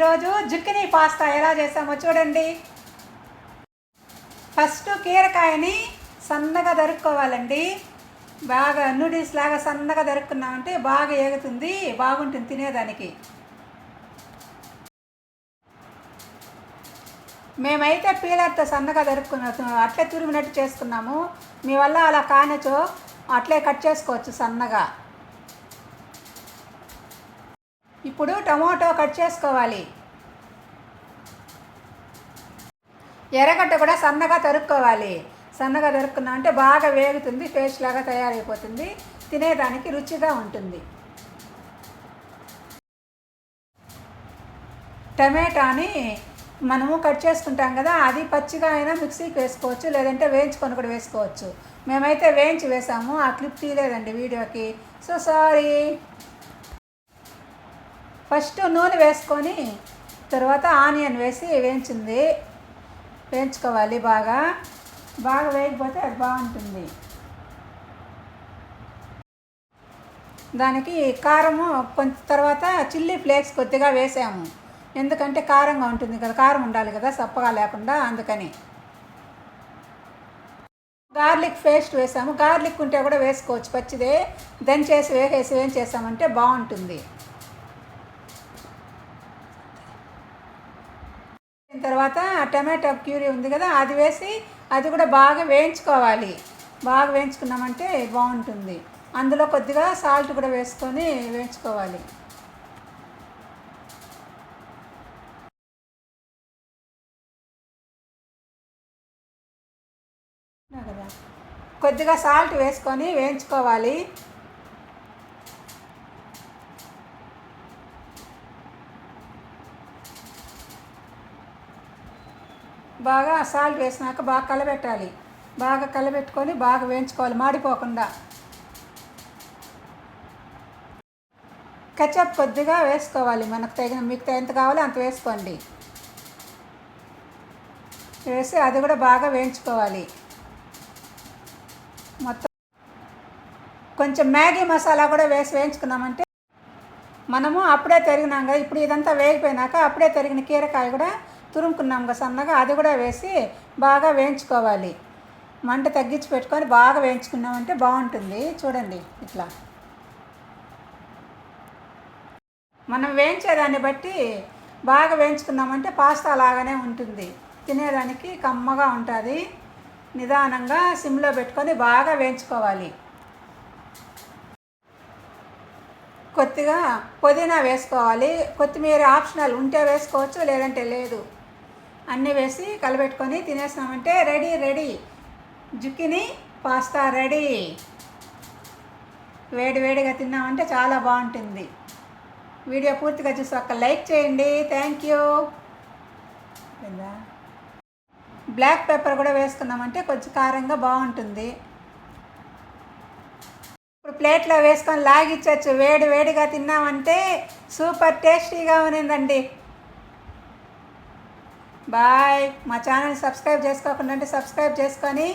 ఈరోజు జుక్కిని పాస్తా ఎలా చేసామో చూడండి. ఫస్ట్ కీరకాయని సన్నగా దరుక్కోవాలండి బాగా నూడిల్స్ లాగా సన్నగా దరుక్కున్నామంటే బాగా ఏగుతుంది బాగుంటుంది తినేదానికి. మేమైతే పీలర్తో సన్నగా దరుక్కున్నాం అట్లే తురిమినట్టు చేసుకున్నాము. మీ వల్ల అలా కానచో అట్లే కట్ చేసుకోవచ్చు సన్నగా. ఇప్పుడు టమోటో కట్ చేసుకోవాలి. ఎర్రగడ్డ కూడా సన్నగా తరుక్కోవాలి. సన్నగా తరుక్కున్నా అంటే బాగా వేగుతుంది పేస్ట్ లాగా తయారైపోతుంది తినేదానికి రుచిగా ఉంటుంది. టమాటాని మనము కట్ చేసుకుంటాం కదా అది పచ్చిగా అయినా మిక్సీకి వేసుకోవచ్చు లేదంటే వేయించుకొని కూడా వేసుకోవచ్చు. మేమైతే వేయించి వేసాము ఆ క్లిప్ తీయలేదండి వీడియోకి. So sorry. ఫస్ట్ నూనె వేసుకొని తర్వాత ఆనియన్ వేసి వేయించింది. వేయించుకోవాలి బాగా. బాగా వేయకపోతే అది బాగుంటుంది. దానికి కారము కొంత తర్వాత చిల్లీ ఫ్లేక్స్ కొద్దిగా వేసాము. ఎందుకంటే కారంగా ఉంటుంది కదా కారం ఉండాలి కదా సప్పగా లేకుండా అందుకని. గార్లిక్ పేస్ట్ వేసాము. గార్లిక్ ఉంటే కూడా వేసుకోవచ్చు. పచ్చిదే. దంచేసి వేసేసి ఏం చేసామంటే బాగుంటుంది. తర్వాత టమాటో ప్యూరీ ఉంది కదా అది వేసి అది కూడా బాగా వేయించుకోవాలి. బాగా వేయించుకున్నామంటే బాగుంటుంది. అందులో కొద్దిగా సాల్ట్ కూడా వేసుకొని వేయించుకోవాలి. కొద్దిగా సాల్ట్ వేసుకొని వేయించుకోవాలి. బాగా సాల్ట్ వేసినాక బాగా కలబెట్టాలి. బాగా కలబెట్టుకొని బాగా వేయించుకోవాలి. మాడిపోకుండా. కెచప్ కొద్దిగా వేసుకోవాలి. మనకు తగిన మీకు ఎంత కావాలో అంత వేసుకోండి. వేసి అది కూడా బాగా వేయించుకోవాలి. మొత్తం. కొంచెం మ్యాగీ మసాలా కూడా వేసి వేయించుకున్నామంటే మనము అప్పుడే తరిగినాం కదా ఇప్పుడు ఇదంతా వేగిపోయినాక అప్పుడే తరిగిన కీరకాయ కూడా తురుముకున్నాం కదా సన్నగా అది కూడా వేసి బాగా వేయించుకోవాలి. మంట తగ్గించి పెట్టుకొని బాగా వేయించుకున్నామంటే బాగుంటుంది. చూడండి ఇట్లా. మనం వేయించేదాన్ని బట్టి బాగా వేయించుకున్నామంటే పాస్తా లాగానే ఉంటుంది. తినేదానికి కమ్మగా ఉంటుంది. నిదానంగా సిమ్లో పెట్టుకొని బాగా వేయించుకోవాలి. కొద్దిగా పుదీనా వేసుకోవాలి. కొత్తిమీర ఆప్షనల్ ఉంటే వేసుకోవచ్చు లేదంటే లేదు. అన్నీ వేసి కలబెట్టుకొని తినేసామంటే ready ready. Zucchini pasta ready. వేడి వేడిగా తిన్నామంటే చాలా బాగుంటుంది. వీడియో పూర్తిగా చూసి ఒక లైక్ చేయండి. Thank you. బ్లాక్ పెప్పర్ కూడా వేసుకున్నామంటే కొంచెం కారంగా బాగుంటుంది. ప్లేట్లో వేసుకొని లాగిచ్చచ్చు. వేడి వేడిగా తిన్నామంటే సూపర్ టేస్టీగా ఉన్నిందండి. బాయ్. మా ఛానల్ సబ్స్క్రైబ్ చేసుకోకుండా సబ్స్క్రైబ్ చేసుకొని